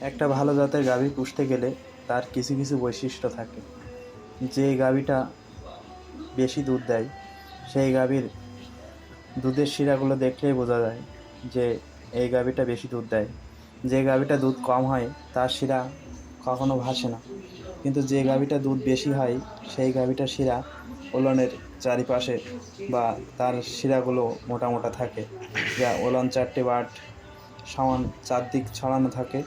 একটা ভালো জাতের গাভী পুষতে গেলে তার কিছু কিছু বৈশিষ্ট্য থাকে। যে গাভীটা বেশি দুধ দেয়, সেই গাভীর দুধের শিরাগুলো দেখলেই বোঝা যায় যে এই গাভীটা বেশি দুধ দেয়। যে গাভীটা দুধ কম হয়, তার শিরা কখনো ভাসে না। কিন্তু যে গাভীটা দুধ বেশি হয়, সেই গাভীটার শিরা ওলনের চারিপাশে বা তার শিরাগুলো মোটা মোটা থাকে। যা ওলন চারটে বাট সমান চারদিক ছড়ানো থাকে।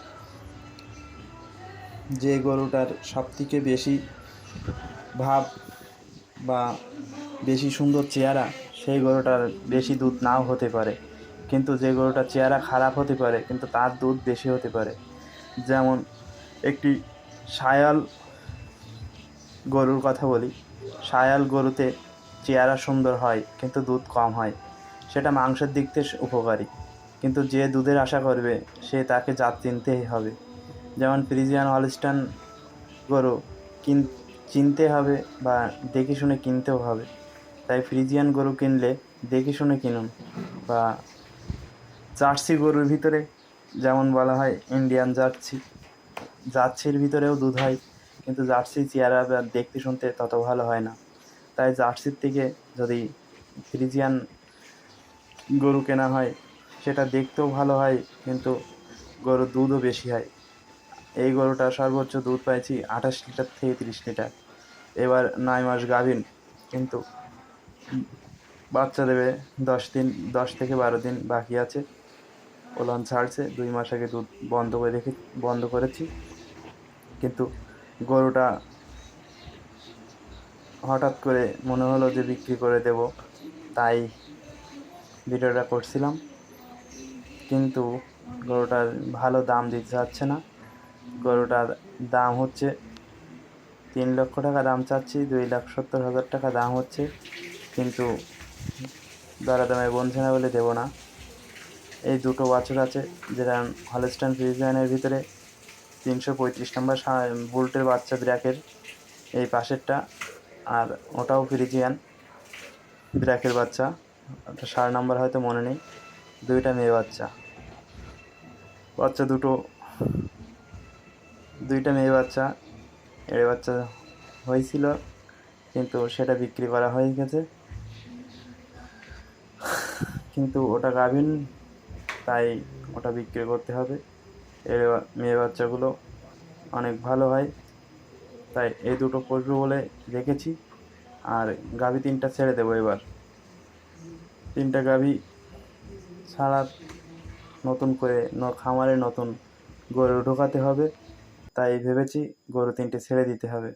যে গরুটার সবথেকে বেশি ভাব বা বেশি সুন্দর চেহারা, সেই গরুটার বেশি দুধ নাও হতে পারে। কিন্তু যে গরুটার চেহারা খারাপ হতে পারে, কিন্তু তার দুধ বেশি হতে পারে। যেমন একটি সায়াল গরুর কথা বলি। সায়াল গরুতে চেহারা সুন্দর হয়, কিন্তু দুধ কম হয়। সেটা মাংসের দিক থেকে উপকারী। কিন্তু যে দুধের আশা করবে, সে তাকে জাত চিনতেই হবে। যেমন ফ্রিজিয়ান, হলস্টান গরু কিন চিনতে হবে বা দেখে শুনে কিনতেও হবে। তাই ফ্রিজিয়ান গরু কিনলে দেখে শুনে কিনুন বা জার্সি গরুর ভিতরে যেমন বলা হয়, ইন্ডিয়ান জার্সি, জার্সির ভিতরেও দুধ হয়, কিন্তু জার্সি চেহারা বা দেখতে শুনতে তত ভালো হয় না। তাই জার্সির থেকে যদি ফ্রিজিয়ান গরু কেনা হয়, সেটা দেখতেও ভালো হয়, কিন্তু গরুর দুধও বেশি হয়। এই গরুটা সর্বোচ্চ দুধ পাইছি আঠাশ লিটার থেকে তিরিশ লিটার। এবার নয় মাস গাভিন, কিন্তু বাচ্চা দেবে দশ দিন, দশ থেকে বারো দিন বাকি আছে। ওলান ছাড়ছে, দুই মাস আগে দুধ বন্ধ করে রেখে বন্ধ করেছি। কিন্তু গরুটা হঠাৎ করে মনে হলো যে বিক্রি করে দেব, তাই ভিডিওটা করছিলাম। কিন্তু গরুটার ভালো দাম দিতে যাচ্ছে না। গরুটার দাম হচ্ছে তিন লক্ষ টাকা, দাম চাচ্ছি, দুই লাখ সত্তর হাজার টাকা, দাম হচ্ছে। কিন্তু দামে বলছে না বলে দেবো না। এই দুটো বছর আছে, যেটা হলস্টান ফ্রিজিয়ানের ভিতরে। তিনশো পঁয়ত্রিশ নম্বর বুলটের বাচ্চা ব্র্যাকের এই পাশেরটা, আর ওটাও ফ্রিজিয়ান ব্র্যাকের বাচ্চা। ওটা সার নাম্বার হয়তো মনে নেই। দুইটা মেয়ে বাচ্চা। বাচ্চা দুটো দুইটা মেয়ে বাচ্চা এড়ে বাচ্চা হয়েছিল, কিন্তু সেটা বিক্রি করা হয়ে গেছে। কিন্তু ওটা গাভিন, তাই ওটা বিক্রি করতে হবে। এর মেয়ে বাচ্চাগুলো অনেক ভালো হয়। তাই এই দুটো পশু বলে রেখেছি। আর গাভি তিনটা ছেড়ে দেবো এবার। তিনটা গাভি ছাড়া নতুন করে খামারে নতুন গরু ঢোকাতে হবে। তাই ভেবেছি গরু তিনটে ছেড়ে দিতে হবে।